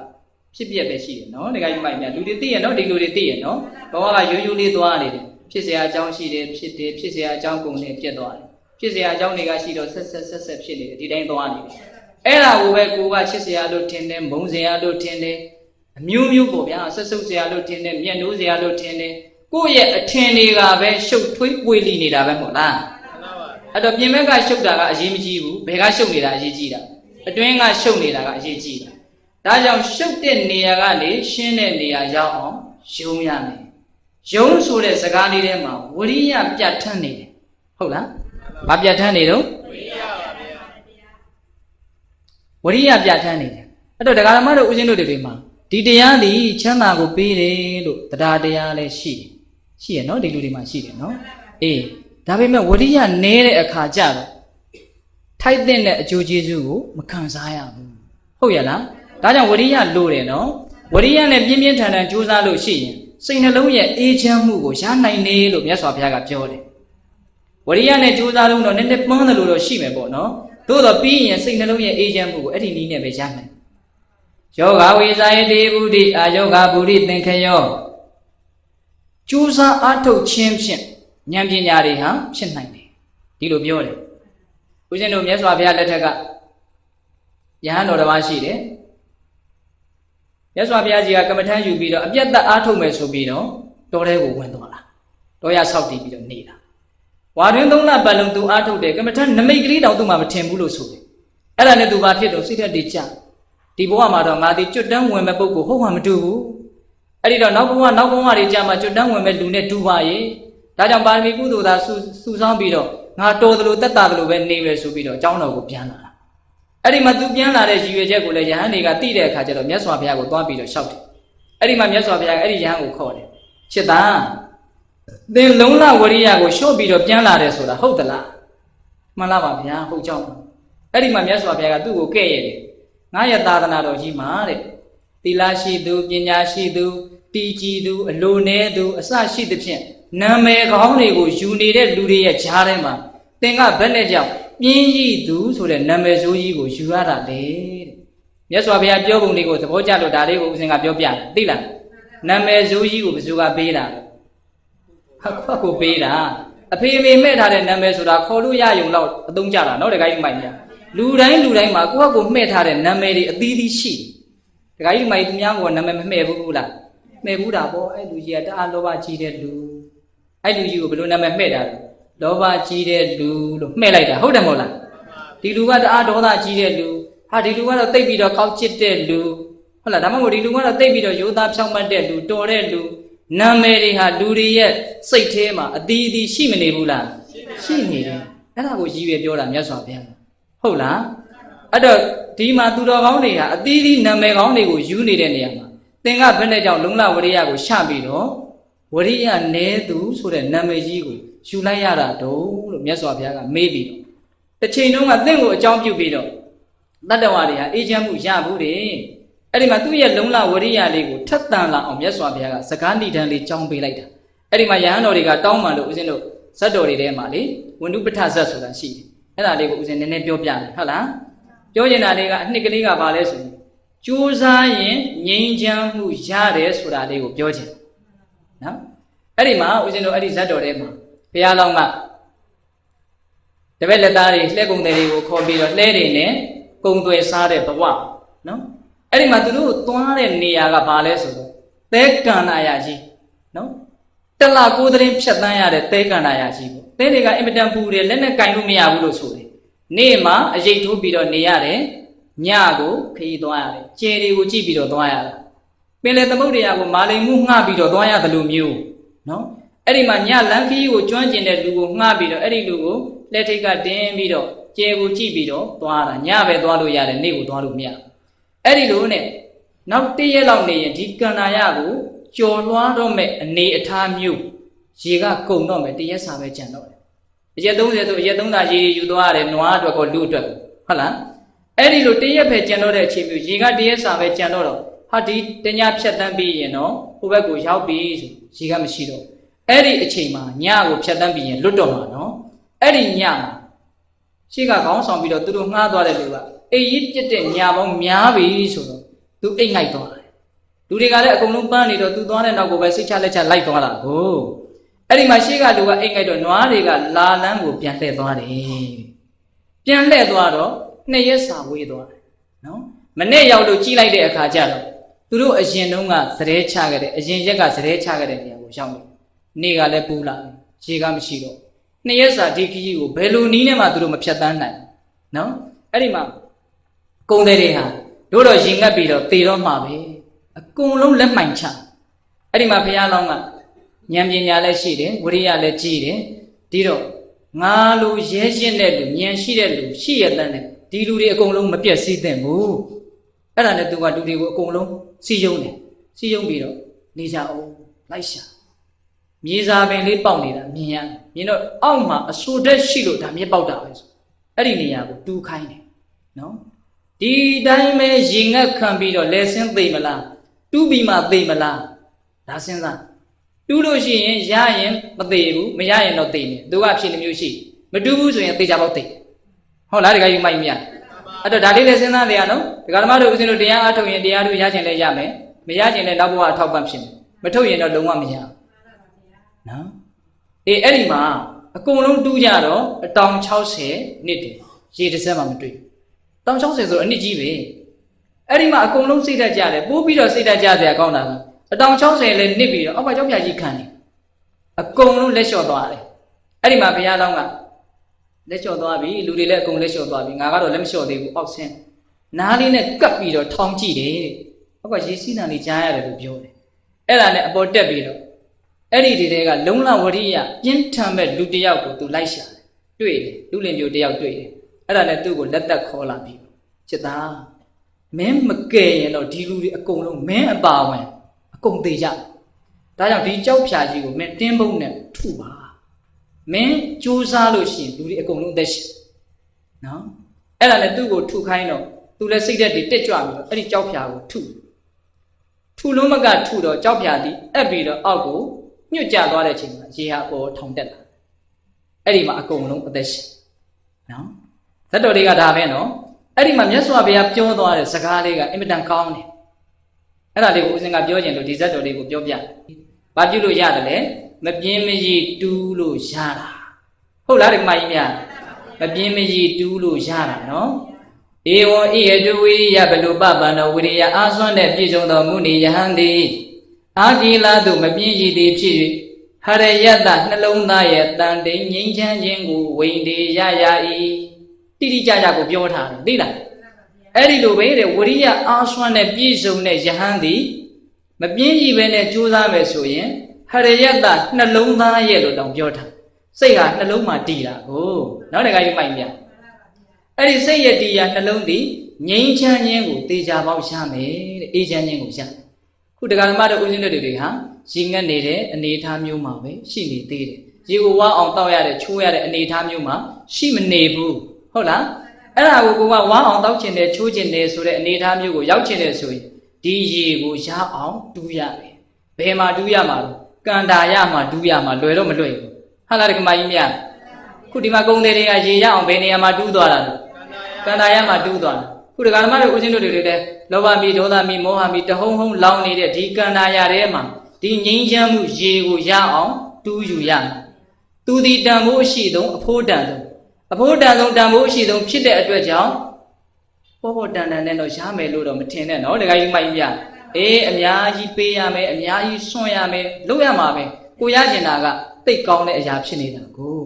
Speaker 1: ဖြစ်ပြက်ပဲရှိတယ်နော်ဒီကိစ္စမိုက်များလူတွေသိရနော်ဒီလူတွေသိရနော်ဘဝကရိုးရိုးလေးသွားနေတယ်ဖြစ်စရာအကြောင်းရှိတယ်ဖြစ်တယ်ဖြစ်စရာအကြောင်းကုန်နေပြက်သွားတယ်ဖြစ်စရာအကြောင်းတွေကရှိတော့ဆက်ဆက်ဆက်ဆက်ဖြစ်နေတယ်ဒီတိုင်းသွားနေတယ်အဲ့ဒါကိုပဲကိုကချစ်စရာလို့ထင်တယ်မုန်းစရာလို့ထင်တယ်အမျိုးမျိုးပေါ့ဗျာဆက်ဆုပ်စရာလို့ထင်တယ်မျက်နှိုးစရာလို့ထင်တယ်ကိုယ့်ရဲ့အထင်တွေကပဲရှုပ်ထွေးပွေလီနေတာပဲမို့လားအဲ့တော့ပြင်ဘက်ကရှုပ်တာကအရေးမကြီးဘူးဘယ်ကရှုပ်နေတာအရေးကြီးတာအတွင်းကရှုပ်နေတာကအရေးကြီးတာ ဒါကြောင့်ရှုပ်တဲ့နေရာကနေရှင်းတဲ့နေရာရောက်အောင်ယုံရမယ်ယုံဆိုတဲ့စကားလေးထဲမှာဝရိယပြတ်ထန်းနေတယ်ဟုတ်လားမပြတ်ထန်းနေတော့ဝရိယပြတ်ထန်းနေတယ်အဲ့တော့ဒကာဓမ္မတို့ဦးဇင်းတို့တွေမှာဒီတရားသည်ချမ်းသာကိုပေးတယ်လို့တရားတရားလည်းရှိတယ်ရှိရနော်ဒီလူတွေမှာရှိတယ်နော်အေးဒါပေမဲ့ဝရိယနည်းတဲ့အခါကျတော့ထိုက်တဲ့အကျိုးကျေးဇူးကိုမခံစားရဘူးဟုတ်ရလား ဒါကြောင့်ဝရိယလိုတယ်နော်ဝရိယနဲ့ပြင်းပြင်းထန်ထန်ကြိုးစားလို့ရှိရင်စိတ်နှလုံးရဲ့အေးချမ်းမှုကိုရနိုင်တယ်လို့မြတ်စွာဘုရားကပြောတယ်ဝရိယနဲ့ကြိုးစားလို့တော့နည်းနည်းပန်းတယ်လို့တော့ရှိမယ်ပေါ့နော်သို့တော့ပြီးရင်စိတ်နှလုံးရဲ့အေးချမ်းမှုကိုအဲ့ဒီနည်းနဲ့ပဲရနိုင်ယောဂဝေဇာယတိဥဒိအာယောဂဗုဒိသင်္ခယောကြိုးစားအားထုတ်ခြင်းဖြင့်ဉာဏ်ပညာတွေဟာဖြစ်နိုင်တယ်ဒီလိုပြောတယ်ဦးဇင်းတို့မြတ်စွာဘုရားလက်ထက်ကယဟန်တော်တစ်ပါးရှိတယ် မြတ်စွာဘုရားကြီးကကမ္မထမ်းယူပြီးတော့အပြတ်သက်အားထုတ်မယ်ဆိုပြီးတော့တောထဲကိုဝင်သွားတာတောရဆောက်တည်ပြီးတော့နေတာဝါတွင်သုံးလပတ်လုံးသူအားထုတ်တယ်ကမ္မထမ်းနမိတ်ကလေးတောင်သူ့မှာမထင်ဘူးလို့ဆိုတယ်အဲ့ဒါနဲ့သူဘာဖြစ်တော့စိတ်သက်တည်ကြဒီဘဝမှာတော့ငါဒီကျွတ်တန်းဝင်မဲ့ပုဂ္ဂိုလ်ဟုတ်မှမတူဘူးအဲ့ဒီတော့နောက်ဘဝနောက်ဘဝတွေကြာမှကျွတ်တန်းဝင်မဲ့လူနဲ့တူပါရဲ့ဒါကြောင့်ပါရမီကုသိုလ်သာစုဆောင်းပြီးတော့ငါတော်သလိုတက်တာသလိုပဲနေမယ်ဆိုပြီးတော့အကြောင်းတော်ကိုပြန်လာ အဲ့ဒီမှာသူပြန်လာတဲ့ရည်ရွယ်ချက်ကိုလည်းယဟန်တွေကသိတဲ့အခါကျတော့မြတ်စွာဘုရားကိုသွားပြီးတော့လျှောက်တယ်အဲ့ဒီမှာမြတ်စွာဘုရားအဲ့ဒီယဟန်ကိုခေါ်တယ်ချစ်သားသင်လုံးလဝရိယကိုလျှော့ပြီးတော့ပြန်လာတယ်ဆိုတာဟုတ်သလားမှန်လားပါဗျာဟုတ်ကြောင်းအဲ့ဒီမှာမြတ်စွာဘုရားကသူ့ကိုကဲ့ရဲ့တယ်ငါရဲ့သာသနာတော်ကြီးမှာတဲ့သီလရှိသူပညာရှိသူတည်ကြည်သူအလိုနည်းသူအစရှိသဖြင့်နာမည်ကောင်းတွေကိုယူနေတဲ့လူတွေရဲ့ကြားထဲမှာသင်ကဘယ်နဲ့ကြောင့် ပြင်းရည်သူဆိုတဲ့နာမည်ဆိုးကြီးကိုယူရတာလေမြတ်စွာဘုရားပြောပုံလေးကိုသဘောကျလို့ဒါလေးကိုဦးစင်ကပြောပြသိလားနာမည်ဆိုးကြီးကိုဘယ်သူကပေးတာအခွက်ကိုပေးတာအဖေမေမဲ့ထားတဲ့နာမည်ဆိုတာခေါ်လို့ရယုံတော့အသုံးကျတာနော်တခါကြီးမိုင်ညာလူတိုင်းလူတိုင်းမှာကိုယ့်အကိုမဲ့ထားတဲ့နာမည်တွေအသီးသီးရှိတခါကြီးမိုင်သူများကနာမည်မမဲ့ဘူးလားမဲ့ဘူးတာပေါ့အဲ့လူကြီးကတအားလောဘကြီးတဲ့လူအဲ့လူကြီးကိုဘယ်လိုနာမည်မဲ့တာလဲ လောဘကြီးတဲ့လူလို့မှဲ့လိုက်တာဟုတ်တယ်မဟုတ်လားဒီလူကတအားဒေါသကြီးတဲ့လူဟာဒီလူကတော့တိတ်ပြီးတော့ကောက်ချစ်တဲ့လူဟုတ်လားဒါမှမဟုတ်ဒီလူကတော့တိတ်ပြီးတော့ရိုးသားဖြောင့်မတ်တဲ့လူတော်တဲ့လူနာမည်တွေဟာလူတွေရဲ့စိတ်ထဲမှာအတီးအတီးရှိမနေဘူးလားရှိနေတယ်အဲ့ဒါကိုရည်ရွယ်ပြောတာမြတ်စွာဘုရားဟုတ်လားအဲ့တော့ဒီမှာသူတော်ကောင်းတွေဟာအတီးအတီးနာမည်ကောင်းတွေကိုယူနေတဲ့နေရာမှာသင်ကဘယ်နဲ့ကြောင့်လုံလဝရိယကိုရှပြီးတော့ဝရိယနဲသူဆိုတဲ့နာမည်ကြီးကို ယူလိုက်ရတာတုံးလို့မြတ်စွာဘုရားကမေးပြီးတော့တစ်ချိန်တုန်းကသင်ကိုအကြောင်းပြုပြီးတော့တတ္တဝါတွေဟာအေးချမ်းမှုရဘူးတယ်အဲ့ဒီမှာသူ့ရဲ့လုံလဝရိယလေးကိုထက်တန်လာအောင်မြတ်စွာဘုရားကစကားဏိဒံလေးကြောင်းပေးလိုက်တာအဲ့ဒီမှာယဟန်တော်တွေကတောင်းပန်လို့ဦးဇင်းတို့ဇတ်တော်တွေထဲမှာလေဝန္ဓုပဋ္ဌဇတ်ဆိုတာရှိတယ်အဲ့ဒါလေးကိုဦးဇင်းနည်းနည်းပြောပြမယ်ဟုတ်လားပြောချင်တာလေးကအနှစ်ကလေးကဘာလဲဆိုရင်ကြိုးစားရင်ငြိမ်းချမ်းမှုရတယ်ဆိုတာလေးကိုပြောချင်နော်အဲ့ဒီမှာဦးဇင်းတို့အဲ့ဒီဇတ်တော်ထဲမှာ ရားတော်ကတပည့်လက်သားတွေလှဲကုံတွေတွေကိုခေါ်ပြီးတော့လှဲတွေနဲ့ကုံတွေစားတဲ့ဘဝနော်အဲ့ဒီမှာသူတို့သွားတဲ့နေရာကဘာလဲဆိုတော့သဲကန္နာယကြီးနော်တလကိုးသတင်းဖြတ်တန်းရတဲ့သဲကန္နာယကြီးပေါ့သဲတွေကအင်မတန်ပူတယ်လက်နဲ့ကင်လို့မရဘူးလို့ဆိုတယ်နေ့မှာအရေးထိုးပြီးတော့နေရတယ်ညကိုခရီးသွားရတယ်ကျယ်တွေကိုကြည့်ပြီးတော့သွားရတယ်ပင်လယ်သမုဒ္ဒရာကိုမာလိမ်မှုငှပြီးတော့သွားရတယ်လို့မျိုးနော် အဲ့ဒီမှာညလမ်းခရီးကိုကျွမ်းကျင်တဲ့လူကိုငှပြီးတော့အဲ့ဒီလူကိုလက်ထိတ်ကတင်းပြီးတော့ကျယ်ကိုကြည့်ပြီးတော့သွားတာညပဲသွားလို့ရတယ်နေ့ကိုသွားလို့မရဘူးအဲ့ဒီလိုနဲ့နောက်တစ်ရက်လောက်နေရင်ဒီကန္နာယကိုကြော်လွှားတော့မဲ့အနေအထားမျိုးရေကကုံတော့မယ်တစ်ရက်စာပဲကြံတော့တယ်အရက်30ဆိုအရက်30ရေယူသွားရတယ်နွားအတွက်ကောလူအတွက်ကောဟုတ်လားအဲ့ဒီလိုတစ်ရက်ပဲကြံတော့တဲ့အချိန်မျိုးရေကတစ်ရက်စာပဲကြံတော့တော့ဟာဒီတညဖြတ်တန်းပြီးရင်တော့ဟိုဘက်ကိုရောက်ပြီဆိုရေကမရှိတော့ အဲ့ဒီအချိန်မှာညကိုဖြတ်တန်းပြီးရင်လွတ်တော့မှာနော်အဲ့ဒီညမှာရှေ့ကခေါင်းဆောင်ပြီးတော့သူတို့ငှားသွားတဲ့လူကအိပ်ရစ်ပြစ်တဲ့ညာပေါင်းများပြီဆိုတော့သူအိတ်ငိုက်သွားတယ်လူတွေကလည်းအကုန်လုံးပန်းနေတော့သူသွားတဲ့နောက်ကိုပဲစိတ်ချလက်ချလိုက်သွားတာကိုအဲ့ဒီမှာရှေ့ကလူကအိတ်ငိုက်တော့နွားတွေကလာလန်းကိုပြန်လှည့်သွားတယ်ပြန်လှည့်သွားတော့နှစ်ရက်စာဝေးသွားတယ်နော်မနေ့ရောက်လို့ကြီးလိုက်တဲ့အခါကျတော့သူတို့အရင်တုန်းကသရဲချခဲ့တဲ့အရင်ရက်ကသရဲချခဲ့တဲ့နေရာကိုရောက်နေ နေ့ကလည်းပူလာတယ်ရေကမရှိတော့နှစ်ရက်စာဒီခကြီးကိုဘယ်လိုနည်းနဲ့မှသူတို့မဖြတ်တန်းနိုင်ဘူးနော်အဲ့ဒီမှာကုံတဲ့တွေဟာတို့တော့ရင်ငတ်ပြီးတော့သေတော့မှာပဲအကုန်လုံးလက်မှန်ချအဲ့ဒီမှာဘုရားလောင်းကဉာဏ်ပညာလည်းရှိတယ်ဝိရိယလည်းကြီးတယ်ဒီတော့ငါလိုရဲရှင်းတဲ့လူဉာဏ်ရှိတဲ့လူရှိရတဲ့နဲ့ဒီလူတွေအကုန်လုံးမပြတ်စည်းသင့်ဘူးအဲ့ဒါနဲ့သူကလူတွေကိုအကုန်လုံးစီယုံတယ်စီယုံပြီးတော့နေကြအောင်လိုက်ရှာ မြေစာပင်လေးပေါက်နေတာမြင်ရမြင်တော့အောက်မှာအဆူတက်ရှိလို့ဒါမြက်ပေါက်တာပဲဆိုအဲ့ဒီနေရာကိုတူးခိုင်းတယ်နော်ဒီတိုင်းပဲရင်ငတ်ခံပြီးတော့လဲဆင်းသိမလားတူးပြီးမှသိမလားဒါစဉ်းစားတူးလို့ရှိရင်ရရင်မသေးဘူးမရရင်တော့သိနေသူကဖြစ်နေမျိုးရှိမတူးဘူးဆိုရင်သေချာပေါက်သိဟုတ်လားဒီကကြီးမိုက်မြတ်အဲ့တော့ဒါလေးလည်းစဉ်းစားနေရနော်ဒီကဓမ္မတို့ဦးဇင်းတို့တရားအားထုတ်ရင်တရားတို့ရခြင်းလည်းရမယ်မရခြင်းလည်းနောက်ဘဝအထောက်ပံ့ဖြစ်မယ်မထုတ်ရင်တော့လုံးဝမရဘူး နော်အေးအဲ့ဒီမှာအကုန်လုံးတူးကြတော့အတောင်60နှစ်တည်းရေတစ်စက်မှမတွေ့တောင်60ဆိုတော့အနှစ်ကြီးပဲအဲ့ဒီမှာအကုန်လုံးစိတ်ဓာတ်ကြတယ်ပိုးပြီးတော့စိတ်ဓာတ်ကြစရာကောင်းတာကအတောင်60လည်းနစ်ပြီးတော့အောက်ကကြောက်ပြကြီးခံတယ်အကုန်လုံးလက်လျှော့သွားတယ်အဲ့ဒီမှာဘုရားလောင်းကလက်လျှော့သွားပြီလူတွေလည်းအကုန်လက်လျှော့သွားပြီငါကတော့လက်မလျှော့သေးဘူးအောက်ဆင်းနားလေးနဲ့ကပ်ပြီးတော့ထောင်ကြည့်တယ်တဲ့အောက်ကရေစီးတန်လေးကြားရတယ်လို့ပြောတယ်အဲ့ဒါနဲ့အပေါ်တက်ပြီးတော့ အဲ့ဒီဒီတွေကလုံလဝရိယပြင်းထန်မဲ့လူတစ်ယောက်ကိုသူလိုက်ရှာတယ်တွေ့တယ်လူလင်မျိုးတစ်ယောက်တွေ့တယ်အဲ့ဒါနဲ့သူ့ကိုလက်သက်ခေါ်လာပြီချစ်သားမင်းမကယ်ရင်တော့ဒီလူတွေအကုန်လုံးမင်းအပါဝင်အကုန်သေးကြဒါကြောင့်ဒီကြောက်ဖြာကြီးကိုမင်းတင်းပုံးနဲ့ထုပါမင်းစူးစားလို့ရှိရင်လူတွေအကုန်လုံးသက်ရှင်နော်အဲ့ဒါနဲ့သူ့ကိုထုခိုင်းတော့သူလည်းစိတ်သက်တွေတက်ကြွပြီးတော့အဲ့ဒီကြောက်ဖြာကိုထုထုလုံးမကထုတော့ကြောက်ဖြာသည်အပ်ပြီးတော့အောက်ကို ညှွတ်ကျသွားတဲ့အချိန်မှာရေဟာပေါ်ထောင်တက်လာအဲ့ဒီမှာအကုန်လုံးအသက်ရှင်နော်ဇတ်တော်လေးကဒါပဲနော်အဲ့ဒီမှာမြတ်စွာဘုရားပြောသွားတဲ့စကားလေးကအင်မတန်ကောင်းတယ်အဲ့ဒါလေးကိုဦးဇင်းကပြောခြင်းလို့ဒီဇတ်တော်လေးကိုပြောပြဘာပြုလို့ရတယ်လဲမပြင်းမရည်တူးလို့ရတာဟုတ်လားဒီမကြီးများမပြင်းမရည်တူးလို့ရတာနော်ဧဝံဣယတုဝိရိယဘလုပပန္နောဝိရိယအာဆွမ်းတဲ့ပြည့်စုံသောမုဏိယဟန်သည် အာကိလာသို့မပြင်းရည်သည်ဖြစ်၍ဟရယတနှလုံးသားရဲ့တန်တိန်ငြိမ်းချမ်းခြင်းကိုဝိန်ဒီရရ၏တိတိကျကျကိုပြောထားတယ်သိလားအဲ့ဒီလိုပဲတဲ့ဝရိယအာဆွမ်းတဲ့ပြည့်စုံတဲ့ယဟန်သည်မပြင်းရည်ပဲနဲ့ကြိုးစားမယ်ဆိုရင်ဟရယတနှလုံးသားရဲ့လို့တောင်ပြောထားစိတ်ဟာနှလုံးမှာတည်တာကိုနောက်တခါယူမိုက်မြအဲ့ဒီစိတ်ရဲ့တည်ရာနှလုံးသည်ငြိမ်းချမ်းခြင်းကိုတေချာပေါက်ရမယ်တဲ့အေးချမ်းခြင်းကိုရ ခုတရားဓမ္မတို့ဦးဇင်းတို့တွေဟာရင်ငတ်နေတဲ့အနေအထားမျိုးမှာပဲရှိနေသေးတယ်ရေကိုဝါအောင်တောက်ရတဲ့ချိုးရတဲ့အနေအထားမျိုးမှာရှိမနေဘူးဟုတ်လားအဲ့ဒါကိုကိုကဝါအောင်တောက်ချင်တယ်ချိုးချင်တယ်ဆိုတဲ့အနေအထားမျိုးကိုရောက်ချင်တယ်ဆိုရင်ဒီရေကိုရအောင်တူးရမယ်ဘယ်မှာတူးရမှာလဲကန္တာရမှာတူးရမှာလွယ်တော့မလွယ်ဘူးဟာလားဒီကမကြီးမြတ်ခုဒီမှာကုန်းသေးတွေကရေရအောင်ဘယ်နေရာမှာတူးသွားတာလဲကန္တာရမှာတူးသွားတာ ခုဒကာဓမ္မတို့ဦးဇင်းတို့တွေလည်းလောဘမီဒေါသမီမောဟမီတဟုံဟုံလောင်နေတဲ့ဒီကန္တာရထဲမှာဒီငြိမ်းချမ်းမှုရေကိုရအောင်တူးယူရမယ်သူဒီတန်ဖို့ရှိဆုံးအဖိုးတန်ဆုံးအဖို့တန်ဆုံးတန်ဖို့အရှိဆုံးဖြစ်တဲ့အတွက်ကြောင့်ပေါ်ပေါ်တန်တန်နဲ့တော့ရမယ်လို့တော့မထင်နဲ့နော်တခါကြီးမိုက်ပြအေးအများကြီးပေးရမယ်အများကြီးစွန့်ရမယ်လုပ်ရမှာပဲကိုရကျင်တာကတိတ်ကောင်းတဲ့အရာဖြစ်နေတာကို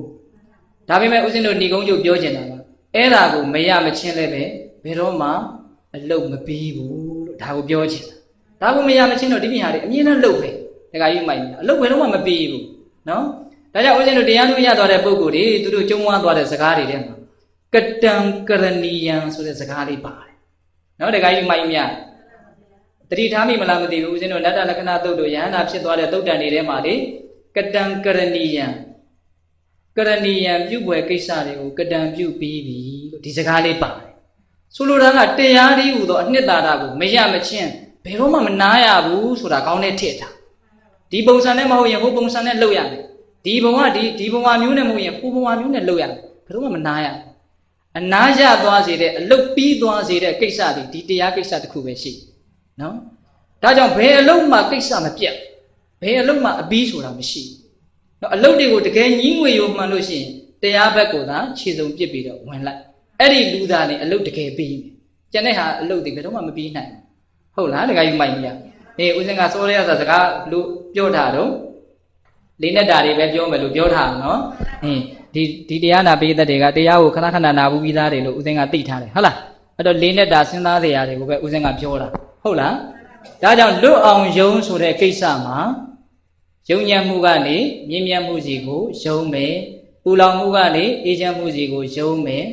Speaker 1: ဒါပေမဲ့ဦးဇင်းတို့ဏီကုန်းကျုပ်ပြောကျင်တာကအဲ့ဒါကိုမရမချင်းလည်းပဲ ဘယ်တော့မှအလုတ်မပြီးဘူးလို့ဒါကိုပြောချင်တာဒါကိုမရမချင်းတော့ဒီပြင်ဟာတွေအမြင်နဲ့လုတ်ပဲတခါကြီးမိုက်ပြအလုတ်ဘယ်တော့မှမပြီးဘူးနော်ဒါကြောင့်ဦးဇင်းတို့တရားထုတ်ရသွားတဲ့ပုံကိုယ်တွေသူတို့ကျုံးဝါသွားတဲ့စကားတွေထဲမှာကတံကရဏီယံဆိုတဲ့စကားလေးပါတယ်။နော်တခါကြီးမိုင်းမြတတိထားမိမလားမသိဘူးဦးဇင်းတို့နတ္တလက္ခဏာသုတ်တို့ယဟန္တာဖြစ်သွားတဲ့သုတ်တန်တွေထဲမှာလေကတံကရဏီယံကရဏီယံပြုတ်ွယ်ကိစ္စတွေကိုကတံပြုတ်ပြီးပြီလို့ဒီစကားလေးပါတယ်။ ဆိုလိုတာကတရားဒီဟူသောအနှစ်သာရကိုမရမချင်းဘယ်တော့မှမနာရဘူးဆိုတာကောင်းတဲ့ထစ်တာ။ဒီပုံစံနဲ့မဟုတ်ရင်ဟိုပုံစံနဲ့လုပ်ရမယ်။ဒီဘဝဒီဒီဘဝမျိုးနဲ့မဟုတ်ရင်ဟိုဘဝမျိုးနဲ့လုပ်ရမယ်ဘယ်တော့မှမနာရဘူးအနာရသွားစေတဲ့အလုတ်ပြီးသွားစေတဲ့ကိစ္စတွေဒီတရားကိစ္စတစ်ခုပဲရှိနော်ဒါကြောင့်ဘယ်အလုတ်မှကိစ္စမပြတ်ဘယ်အလုတ်မှအပြီးဆိုတာမရှိဘူးနော်အလုတ်တွေကိုတကယ်ညင်းငွေရိုမှန်လို့ရှိရင်တရားဘက်ကိုသာခြေစုံပစ်ပြီးတော့ဝင်လိုက် အဲ့ဒီလူသားနဲ့အလုတ်တကယ်ပြီးမယ်ကျန်တဲ့ဟာအလုတ်တွေဘယ်တော့မှမပြီးနိုင်ဘူးဟုတ်လားတကယ်ယူမိုက်ကြီးအေးဦးစင်ကစောရရစကားလို့ပြောတာတော့လေးနဲ့တာတွေပဲပြောမယ်လို့ပြောထားအောင်နော်အင်းဒီဒီတရားနာပိသက်တွေကတရားကိုခဏခဏနာဘူးပြီးသားတယ်လို့ဦးစင်းကသိထားတယ်ဟုတ်လားအဲ့တော့လေးနဲ့တာစဉ်းစားစရာတွေကိုပဲဦးစင်းကပြောတာဟုတ်လားဒါကြောင့်လွတ်အောင်ယုံဆိုတဲ့ကိစ္စမှာယုံညံ့မှုကနေမြင့်မြတ်မှုစီကိုယုံမယ်ပူလောင်မှုကနေအေးချမ်းမှုစီကိုယုံမယ်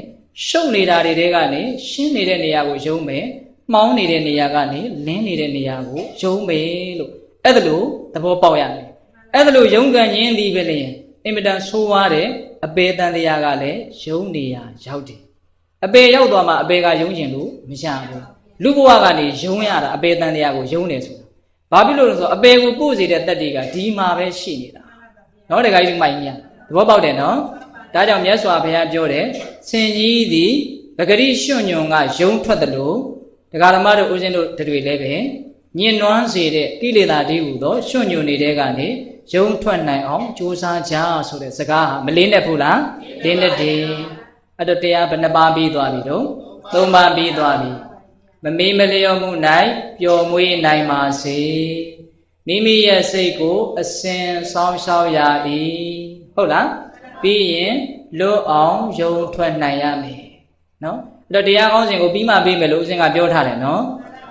Speaker 1: ရှုပ်နေတာတွေတဲကနေရှင်းနေတဲ့နေရာကိုယုံမယ်မှောင်းနေတဲ့နေရာကနေလင်းနေတဲ့နေရာကိုယုံမယ်လို့အဲ့ဒါလို့သဘောပေါက်ရမယ်အဲ့ဒါလို့ယုံကံရင်းသည်ပဲလေအင်မတန်ဆိုးွားတဲ့အပေတန်တရားကလည်းယုံနေရရောက်တယ်အပေရောက်သွားမှအပေကယုံကျင်လို့မရဘူးလူဘဝကနေယုံရတာအပေတန်တရားကိုယုံတယ်ဆိုတာဘာဖြစ်လို့လဲဆိုတော့အပေကိုပို့စေတဲ့တက်တွေကဒီမှာပဲရှိနေတာနော်တခါကြီးမိုက်မြတ်သဘောပေါက်တယ်နော်ဒါကြောင့်မြတ်စွာဘုရားပြောတယ် ဆင်ကြီးသည်ပဂရိရွှွညွန်ကယုံထွက်တယ်လို့ဒကာဓမ္မတို့ဦးဇင်းတို့တွေလည်းပဲညင်နွမ်းစေတဲ့ကိလေသာတွေဟူသောရွှွညွန်နေတဲ့ကနေယုံထွက်နိုင်အောင်ကြိုးစားကြဆိုတဲ့စကားဟာမလေးနဲ့ဘူးလားလေးနဲ့တည်းအဲ့တော့တရားဘယ်နှပါးပြီးသွားပြီတော့သုံးပါးပြီးသွားပြီမမေးမလျော်မှု၌ပျော်မွေးနိုင်ပါစေမိမိရဲ့စိတ်ကို အစဉ်ဆောင်းရှောက်ရ၏ဟုတ်လားပြီးရင် လွတ်အောင်ယုံထွက်နိုင်ရမယ်နော်အဲ့တော့တရားကောင်းစဉ်ကိုပြီးမှပြီးမယ်လို့ဦးဇင်ကပြောထားတယ်နော်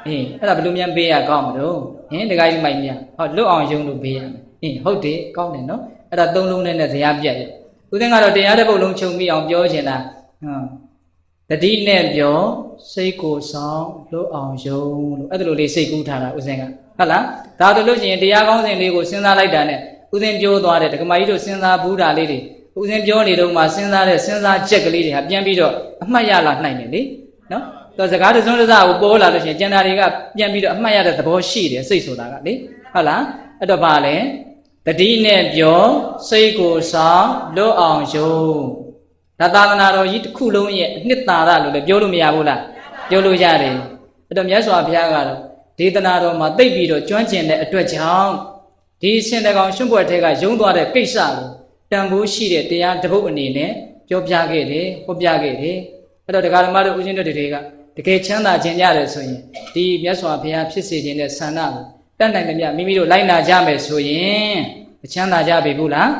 Speaker 1: အေးအဲ့ဒါဘယ်လိုများပေးရကောင်းမလို့ဟင်တခါကြီးမိုက်မြဟောလွတ်အောင်ယုံလို့ပေးရမယ်အင်းဟုတ်တယ်ကောင်းတယ်နော်အဲ့ဒါသုံးလုံးနဲ့နဲ့ဇရာပြတ်တယ်ဦးသိန်းကတော့တရားတစ်ပုဒ်လုံးချုပ်ပြီးအောင်ပြောချင်တာဟမ်တတိနဲ့ပြောစိတ်ကိုဆောင်လွတ်အောင်ယုံလို့အဲ့ဒါလိုလေးစိတ်ကူးထားတာဦးသိန်းကဟုတ်လားဒါတို့လို့ရှိရင်တရားကောင်းစဉ်လေးကိုစဉ်းစားလိုက်တာနဲ့ဦးသိန်းပြောသွားတယ်ဒကမကြီးတို့စဉ်းစားဘူးတာလေးတွေ ဦးသိန်းပြောနေတော့မှစဉ်းစားတဲ့စဉ်းစားချက်ကလေးတွေဟာပြန်ပြီးတော့အမှတ်ရလာနိုင်တယ်လေနော်တော့စကားတစ်စုံတစ်စကိုပေါ်လာလို့ရှိရင်ကျန်တာတွေကပြန်ပြီးတော့အမှတ်ရတဲ့သဘောရှိတယ်စိတ်ဆိုတာကလေဟုတ်လားအဲ့တော့ဗာလဲတတိနဲ့ပြောစိတ်ကိုဆောင်လွတ်အောင်ယုံဒါသာသနာတော်ကြီးတစ်ခုလုံးရဲ့အနှစ်သာရလို့လည်းပြောလို့မရဘူးလားပြောလို့ရတယ်အဲ့တော့မြတ်စွာဘုရားကတော့ဒေသနာတော်မှာသိပ်ပြီးတော့ကျွမ်းကျင်တဲ့အတွက်ကြောင့်ဒီစင်တကောင်ရှင်ဘွယ်ထဲကယုံသွားတဲ့ကိစ္စကို တန်ဖိုးရှိတဲ့တရားတစ်ပုဒ်အနေနဲ့ပြောပြခဲ့တယ်ဟောပြခဲ့တယ်အဲ့တော့တရားဓမ္မတို့ဦးဇင်းတို့တွေကတကယ်ချမ်းသာခြင်းရတယ်ဆိုရင်ဒီမြတ်စွာဘုရားဖြစ်စေခြင်းတဲ့ဆန္ဒကိုတတ်နိုင်ကြမိမိတို့လိုက်နာကြမယ်ဆိုရင်မချမ်းသာကြပေဘူးလား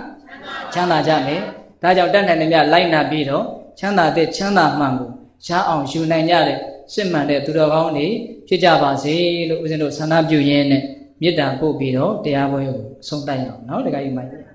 Speaker 1: ချမ်းသာကြမယ်ဒါကြောင့်တတ်နိုင်ကြလိုက်နာပြီးတော့ချမ်းသာတဲ့ချမ်းသာမှန်ကိုရအောင်ယူနိုင်ကြတဲ့စစ်မှန်တဲ့သူတော်ကောင်းတွေဖြစ်ကြပါစေလို့ဦးဇင်းတို့ဆန္ဒပြုရင်းနဲ့မေတ္တာပို့ပြီးတော့တရားပွဲကိုဆုံးတိုက်အောင်နော်တခါကြီးမိုက်